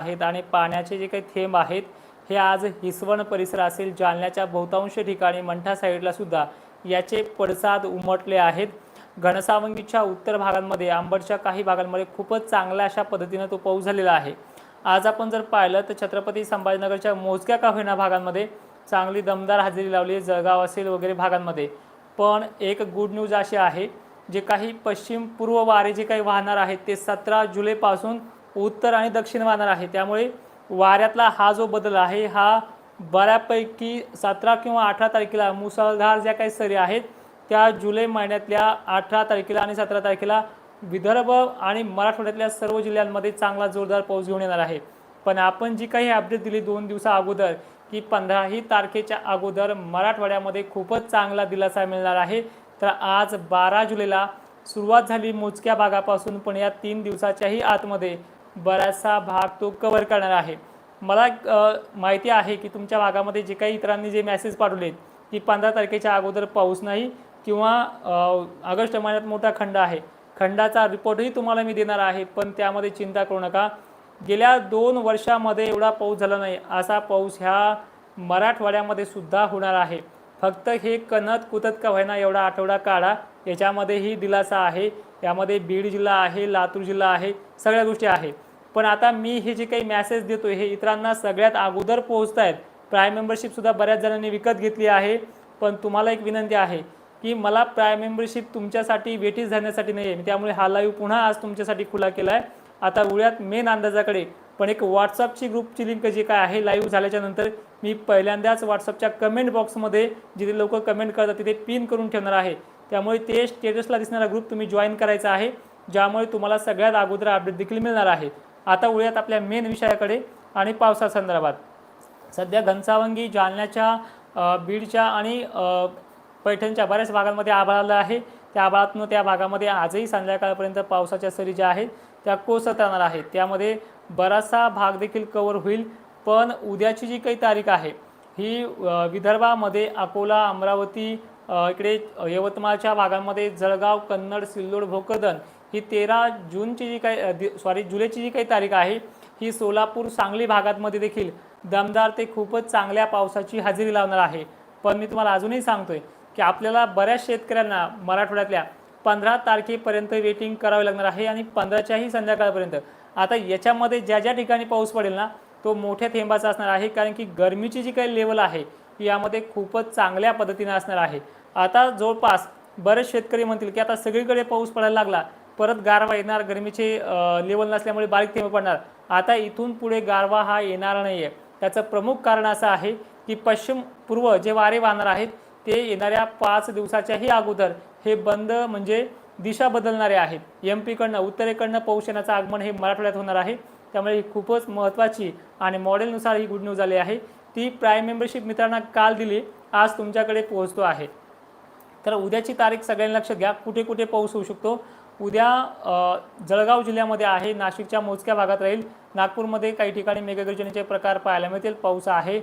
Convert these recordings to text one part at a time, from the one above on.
आहेत आणि पाण्याचे जे काही थेंब आहेत हे आज हिसवण परिसर असेल जालन्याच्या बहुतांश ठिकाणी मंठा साईडला सुद्धा याचे पडसाद उमटले आहेत. घनसावंगीच्या उत्तर भागांमध्ये आंबडच्या काही भागांमध्ये खूपच चांगल्या अशा पद्धतीनं तो पाऊस झालेला आहे. आज आपण जर पाहिलं तर छत्रपती संभाजीनगरच्या मोजक्या का होईना भागांमध्ये चांगली दमदार हजेरी लावली जळगाव असेल वगैरे भागांमध्ये. पण एक गुड न्यूज अशी आहे जे काही पश्चिम पूर्व वारे जे काही वाहणार आहेत ते सतरा जुलैपासून उत्तर आणि दक्षिण वाहणार आहे. त्यामुळे वाऱ्यातला हा जो बदल आहे हा बऱ्यापैकी सतरा किंवा अठरा तारखेला मुसळधार ज्या काही सरी आहेत त्या जुलै महिन्यातल्या अठरा तारखेला आणि सतरा तारखेला विदर्भ आणि मराठवाड्यातल्या सर्व जिल्ह्यांमध्ये चांगला जोरदार पाऊस घेऊन येणार आहे. पण आपण जी काही अपडेट दिली दोन दिवसा अगोदर की पंधराही तारखेच्या अगोदर मराठवाड्यामध्ये खूपच चांगला दिलासा मिळणार आहे. तर आज बारा जुलैला सुरुवात झाली मोजक्या भागापासून पण या तीन दिवसाच्याही आतमध्ये बराचसा भाग तो कवर करणार आहे. मला माहिती आहे की तुमच्या भागामध्ये जे काही इतरांनी जे मेसेज पाठवलेत की पंधरा तारखेच्या अगोदर पाऊस नाही किंवा ऑगस्ट महिन्यात मोठा खंड आहे. खंडाचा रिपोर्टही तुम्हाला मी देणार आहे पण त्यामध्ये चिंता करू नका. गेल्या दोन वर्षामध्ये एवढा पाऊस झाला नाही असा पाऊस ह्या मराठवाड्यामध्ये सुद्धा होणार आहे. फक्त हे कणत कुतत का व्हायना एवढा आठवडा काढा याच्यामध्येही दिलासा आहे. यामध्ये बीड जिल्हा आहे लातूर जिल्हा आहे सगळ्या गोष्टी आहे पण आता मी हे जे काही मॅसेज देतो हे इतरांना सगळ्यात अगोदर पोहोचत आहेत प्राईम मेंबरशिपसुद्धा बऱ्याच जणांनी विकत घेतली आहे. पण तुम्हाला एक विनंती आहे की मला प्राईम मेंबरशिप तुमच्यासाठी वेटीस धरण्यासाठी नाही आहे त्यामुळे हा लाईव्ह पुन्हा आज तुमच्यासाठी खुला केला आहे आता उळ्यात मेन अंदाजाकडे पण एक व्हॉट्सअपची ग्रुपची लिंक जी काय आहे लाईव्ह झाल्याच्यानंतर मी पहिल्यांदाच व्हॉट्सअपच्या कमेंट बॉक्समध्ये जिथे लोक कमेंट करतात तिथे पिन करून ठेवणार आहे. त्यामुळे ते स्टेटसला दिसणारा ग्रुप तुम्ही जॉईन करायचा आहे ज्यामुळे तुम्हाला सगळ्यात अगोदर अपडेट देखील मिळणार आहे. आता उळ्यात आपल्या मेन विषयाकडे आणि पावसासंदर्भात सध्या घनसावंगी जालन्याच्या बीडच्या आणि पैठणच्या बऱ्याच भागांमध्ये आभाळ आलं आहे. त्या आभाळातून त्या भागामध्ये आजही संध्याकाळपर्यंत पावसाच्या सरी ज्या आहेत त्या कोसळत राहणार आहेत. त्यामध्ये बराचसा भाग देखील कवर होईल. पण उद्याची जी काही तारीख आहे ही विदर्भामध्ये अकोला अमरावती इकडे यवतमाळच्या भागांमध्ये जळगाव कन्नड सिल्लोड भोकरदन ही तेरा जूनची जी काही सॉरी जुलैची जी काही तारीख आहे ही सोलापूर सांगली भागांमध्ये देखील दमदार ते खूपच चांगल्या पावसाची हजेरी लावणार आहे. पण मी तुम्हाला अजूनही सांगतोय की आपल्याला बऱ्याच शेतकऱ्यांना मराठवाड्यातल्या पंधरा तारखेपर्यंत वेटिंग करावे लागणार आहे आणि पंधराच्याही संध्याकाळपर्यंत. आता याच्यामध्ये ज्या ज्या ठिकाणी पाऊस पडेल ना तो मोठ्या थेंबाचा असणार आहे कारण की गरमीची जी काही लेवल आहे ती यामध्ये खूपच चांगल्या पद्धतीने असणार आहे. आता जवळपास बरेच शेतकरी म्हणतील की आता सगळीकडे पाऊस पडायला लागला परत गारवा येणार गरमीचे लेवल नसल्यामुळे बारीक थेंब पडणार. आता इथून पुढे गारवा हा येणार नाही आहे त्याचं प्रमुख कारण असं आहे की पश्चिम पूर्व जे वारे वाहणार आहेत ते येणाऱ्या पाच दिवसाच्याही अगोदर हे बंद म्हणजे दिशा बदलणारे आहेत. एम पीकडनं उत्तरेकडनं पाऊस येण्याचं आगमन हे मराठवाड्यात होणार आहे. त्यामुळे ही खूपच महत्त्वाची आणि मॉडेलनुसार ही गुड न्यूज आली आहे. ती प्राईम मेंबरशिप मित्रांना काल दिली आज तुमच्याकडे पोहोचतो आहे. तर उद्याची तारीख सगळ्यांनी लक्षात घ्या कुठे कुठे पाऊस होऊ शकतो. उद्या जळगाव जिल्ह्यामध्ये आहे नाशिकच्या मोजक्या भागात राहील. नागपूरमध्ये काही ठिकाणी मेघगर्जनेचे प्रकार पाहायला मिळतील पाऊस आहे.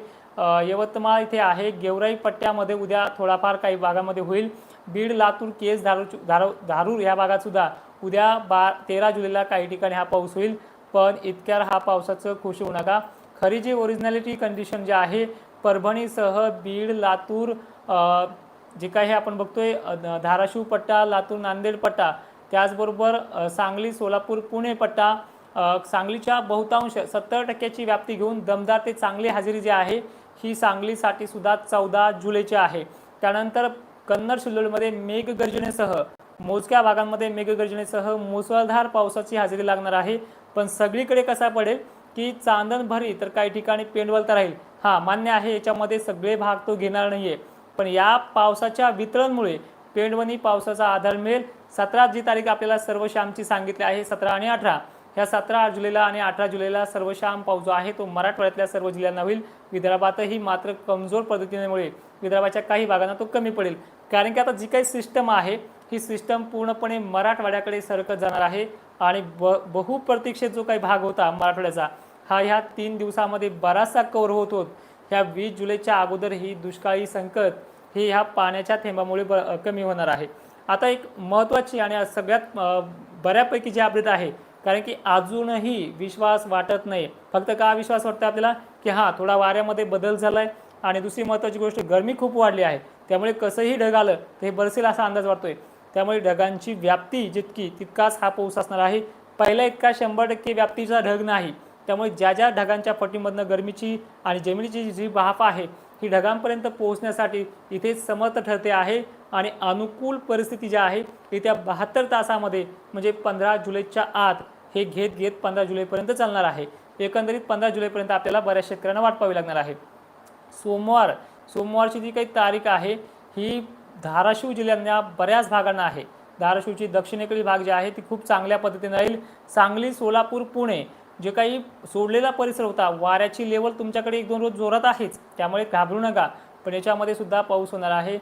यवतमाळ इथे आहे गेवराई पट्ट्यामध्ये उद्या थोडाफार काही भागामध्ये होईल. बीड लातूर केस धारू धारू धारूर ह्या भागातसुद्धा उद्या बा तेरा जुलैला काही ठिकाणी हा पाऊस होईल. पण इतक्या हा पावसाचं खुश होऊ नका. खरी जी ओरिजिनॅलिटी कंडिशन जी आहे परभणीसह बीड लातूर जे काही आपण बघतोय धाराशिव पट्टा लातूर नांदेड पट्टा त्याचबरोबर सांगली सोलापूर पुणे पट्टा सांगलीच्या बहुतांश सत्तर टक्क्याची व्याप्ती घेऊन दमदार ते चांगली हजेरी जी आहे ही सांगलीसाठी सुद्धा चौदा जुलैची आहे. त्यानंतर कन्नड सिल्लोडमध्ये मेघगर्जनेसह मोजक्या भागांमध्ये मेघगर्जनेसह मुसळधार पावसाची हजेरी लागणार आहे. पण सगळीकडे कसा पडेल की चांदण भरी तर काही ठिकाणी पेंडवलता राहील. हां मान्य आहे याच्यामध्ये सगळे भाग तो घेणार नाही आहे पण या पावसाच्या वितरणमुळे पेंडवणी पावसाचा आधार मिळेल. सतरा जी तारीख आपल्याला सर्व सांगितली आहे सतरा आणि अठरा. ह्या सतरा जुलैला आणि अठरा जुलैला सर्व शाम पाऊस जो आहे तो मराठवाड्यातल्या सर्व जिल्ह्यांना होईल. विदर्भातही मात्र कमजोर पद्धतीमुळे विदर्भाच्या काही भागांना तो कमी पडेल. कारण की आता जी काही सिस्टम आहे ही सिस्टम पूर्णपणे मराठवाड्याकडे सरकत जाणार आहे आणि ब बहुप्रतीक्षित जो काही भाग होता मराठवाड्याचा हा ह्या तीन दिवसामध्ये बराचसा कव्हर होत होत. ह्या वीस जुलैच्या अगोदर ही दुष्काळी संकट हे ह्या पाण्याच्या थेंबामुळे ब कमी होणार आहे. आता एक महत्त्वाची आणि सगळ्यात बऱ्यापैकी जी अपडेट आहे कारण की अजूनही विश्वास वाटत नाही. फक्त का विश्वास वाटतं आपल्याला? की हां थोडा वाऱ्यामध्ये बदल झाला आहे आणि दुसरी महत्त्वाची गोष्ट गरमी खूप वाढली आहे. त्यामुळे कसंही ढग आलं तर हे बरसेल असा अंदाज वाटतोय. त्यामुळे ढगांची व्याप्ती जितकी तितकाच हा पाऊस असणार आहे. पहिला इतका शंभर टक्के व्याप्तीचा ढग नाही. त्यामुळे ज्या ज्या ढगांच्या पट्टीमधनं गरमीची आणि जमिनीची जी बाफ आहे ही ढगांपर्यंत पोहोचण्यासाठी इथे समर्थ ठरते आहे आणि अनुकूल परिस्थिती जी आहे येत्या बहात्तर तासामध्ये म्हणजे पंधरा जुलैच्या आत हे घेत घेत पंधरा जुलैपर्यंत चालणार आहे. एकंदरीत पंधरा जुलैपर्यंत आपल्याला बऱ्याच शेतकऱ्यांना वाट पाहावी लागणार आहे. सोमवार सोमवारची जी काही तारीख आहे ही धाराशिव जिल्ह्यातल्या बऱ्याच भागांना आहे. धाराशिवची दक्षिणेकडील भाग जे आहे ती खूप चांगल्या पद्धतीने राहील. सांगली सोलापूर पुणे जे काही सोडलेला परिसर होता वाऱ्याची लेवल तुमच्याकडे एक दोन रोज जोरात आहेच. त्यामुळे घाबरू नका. पण याच्यामध्ये सुद्धा पाऊस होणार आहे.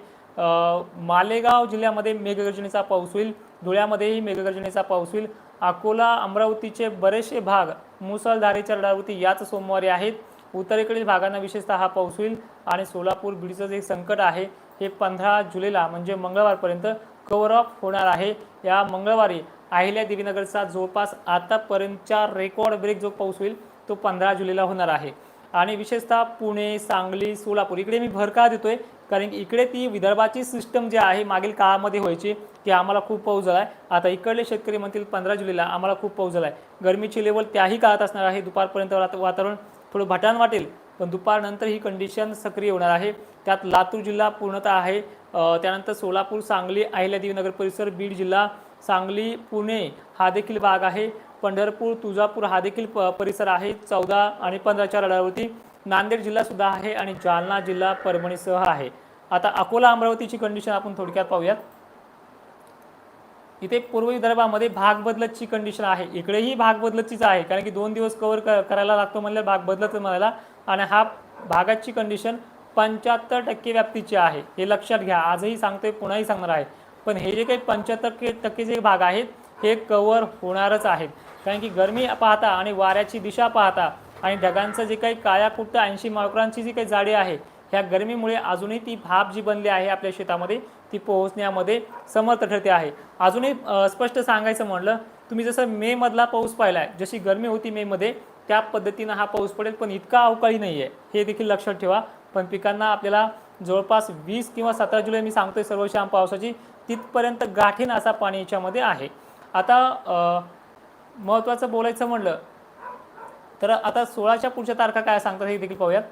मालेगाव जिल्ह्यामध्ये मेघगर्जनेचा पाऊस होईल. धुळ्यामध्येही मेघगर्जनेचा पाऊस होईल. अकोला अमरावतीचे बरेचसे भाग मुसळधारेच्या रडावरती याच सोमवारी आहेत. उत्तरेकडील भागांना विशेषतः हा पाऊस होईल. आणि सोलापूर बीडचं जे संकट आहे हे पंधरा जुलैला म्हणजे मंगळवारपर्यंत कव्हर ऑफ होणार आहे. या मंगळवारी अहिल्या देवीनगरचा जवळपास आतापर्यंतच्या रेकॉर्ड ब्रेक जो पाऊस होईल तो पंधरा जुलैला होणार आहे. आणि विशेषतः पुणे सांगली सोलापूर इकडे मी भर का देतोय कारण इकडे ती विदर्भाची सिस्टम जी आहे मागील काळामध्ये व्हायची की आम्हाला खूप पाऊस झाला आहे आता इकडले शेतकरी म्हणतील पंधरा जुलैला आम्हाला खूप पाऊस झाला आहे गरमीची लेवल त्याही काळात असणार आहे. दुपारपर्यंत वात- वातावरण थोडं भटान वाटेल. पण दुपारनंतर ही कंडिशन सक्रिय होणार आहे. त्यात लातूर जिल्हा पूर्णतः आहे. त्यानंतर सोलापूर सांगली अहिल्यादेवी नगर परिसर बीड जिल्हा सांगली पुणे हा देखील भाग आहे. पंढरपूर तुळजापूर हा देखील प परिसर आहे. चौदा आणि पंधराच्या रडावरती नांदेड जिल्हासुद्धा आहे आणि जालना जिल्हा परभणीसह आहे. आता अकोला अमरावतीची कंडिशन आपण थोडक्यात पाहूयात. इथे पूर्व विदर्भामध्ये भाग बदलतची कंडिशन आहे. इकडेही भाग बदलतचीच आहे. कारण की दोन दिवस कव्हर करायला लागतो म्हणलं भाग बदलत म्हणायला आणि हा भागाची कंडिशन पंच्याहत्तर टक्के व्याप्तीची आहे. हे लक्षात घ्या. आजही सांगतोय पुन्हाही सांगणार आहे. पण हे जे काही पंच्याहत्तर टक्के जे भाग आहेत हे कव्हर होणारच आहेत. कारण की गरमी पाहता आणि वाऱ्याची दिशा पाहता आणि ढगांचं जे काही काळ्या कुट्ट ऐंशी मायक्रांची जी काही जाडी आहे ह्या गरमीमुळे अजूनही ती भाप जी बनली आहे आपल्या शेतामध्ये ती पोहोचण्यामध्ये समर्थ ठरते आहे. अजूनही स्पष्ट सांगायचं म्हणलं तुम्ही जसं मे मधला पाऊस पाहिला आहे जशी गरमी होती मेमध्ये त्या पद्धतीनं हा पाऊस पडेल पण इतका अवकाळी नाही आहे हे देखील लक्षात ठेवा. पण पिकांना आपल्याला जवळपास वीस किंवा सतरा जुलै मी सांगतोय सर्व शाम पावसाची तिथपर्यंत गाठीन असा पाणी याच्यामध्ये आहे. आता महत्त्वाचं बोलायचं म्हणलं तर आता सोळाच्या पुढच्या तारखा काय सांगतात हे देखील पाहूयात.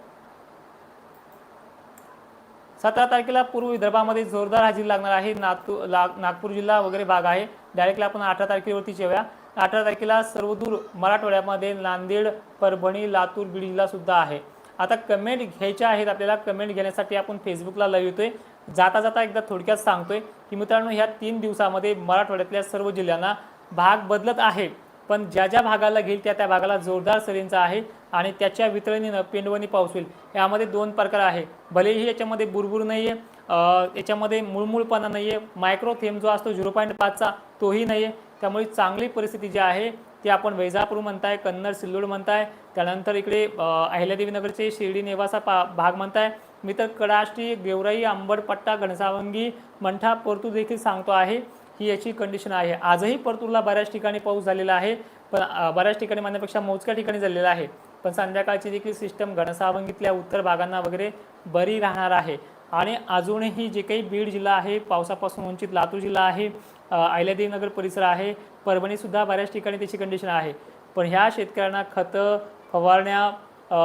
सतरा तारखेला पूर्व विदर्भामध्ये जोरदार हजेरी लागणार आहे. नागपूर ला नागपूर जिल्हा वगैरे भाग आहे. डायरेक्टली आपण अठरा तारखेवरती जेव्हा अठरा तारखेला सर्वदूर मराठवाड्यामध्ये नांदेड परभणी लातूर बीड जिल्हा सुद्धा आहे. आता कमेंट घ्यायच्या आहेत आपल्याला. कमेंट घेण्यासाठी आपण फेसबुकला लाईव्ह येतोय. जाता जाता एकदा थोडक्यात सांगतोय की मित्रांनो ह्या तीन दिवसामध्ये मराठवाड्यातल्या सर्व जिल्ह्यांना भाग बदलत आहे. पण ज्या ज्या भागाला घेईल त्या त्या भागाला जोरदार सरींचा आहे आणि त्याच्या वितरणीनं पेंडवणी पाऊस होईल. यामध्ये दोन प्रकार आहे. भलेही याच्यामध्ये बुरबुर नाही आहे याच्यामध्ये मुळमुळपणा नाही आहे मायक्रोथेम जो असतो झिरो पॉईंट पाचचा तोही नाही आहे त्यामुळे चांगली परिस्थिती जी आहे ती आपण वैजापूर म्हणताय कन्नड सिल्लोड म्हणताय. त्यानंतर इकडे अ, अहिल्यादेवी नगरचे शिर्डी नेवासा पा भाग म्हणताय. मी तर कडाष्टी गेवराई आंबडपट्टा घनसावंगी मंठा परतूर देखील सांगतो आहे. ही याची कंडिशन आहे. आजही परतूरला बऱ्याच ठिकाणी पाऊस झालेला आहे. पण बऱ्याच ठिकाणी म्हणण्यापेक्षा मोजक्या ठिकाणी झालेला आहे. पण संध्याकाळची देखील सिस्टम घनसावंगीतल्या उत्तर भागांना वगैरे बरी राहणार आहे. आणि अजूनही जे काही बीड जिल्हा आहे पावसापासून वंचित लातूर जिल्हा आहे अहिल्यादेवीनगर परिसर आहे परभणीसुद्धा बऱ्याच ठिकाणी त्याची कंडिशन आहे. पण ह्या शेतकऱ्यांना खतं फवारण्या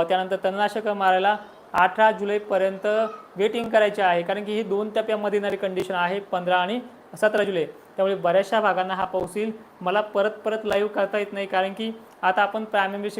त्यानंतर तणनाशकं मारायला अठरा जुलैपर्यंत वेटिंग करायचे आहे. कारण की ही दोन टप्प्यामध्ये येणारी कंडिशन आहे पंधरा आणि सतरा जुलै. त्यामुळे बऱ्याचशा भागांना हा पाऊस येईल. मला परत परत लाईव्ह करता येत नाही कारण की आता आपण प्रायमरी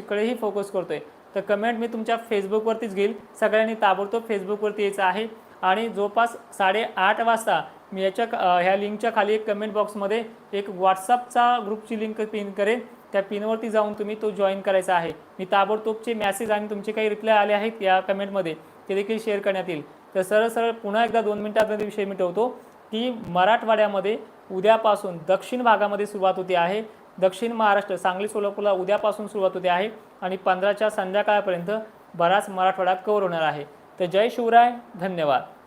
फोकस फोकस आहे तर कमेंट मी तुमच्या फेसबुकवरतीच घेईल. सगळ्यांनी ताबडतोब फेसबुकवरती यायचं आहे. आणि जवळपास साडेआठ वाजता मी याच्या ह्या लिंकच्या खाली एक कमेंट बॉक्समध्ये एक व्हॉट्सअपचा ग्रुपची लिंक पिन करेन. त्या पिनवरती जाऊन तुम्ही तो जॉईन करायचा आहे. मी ताबडतोबचे मॅसेज आणि तुमचे काही रिप्लाय आले आहेत या कमेंटमध्ये ते देखील शेअर करण्यात येईल. तर सरळ सरळ पुन्हा एकदा दोन मिनिटात विषय मिटवतो की मराठवाड्यामध्ये उद्यापासून दक्षिण भागामध्ये सुरुवात होते आहे. दक्षिण महाराष्ट्र सांगली सोलापूरला उद्यापासून सुरुवात होते आहे आणि पंधराच्या संध्याकाळपर्यंत बराच मराठवाडा कव्हर होणार आहे. तर जय शिवराय धन्यवाद.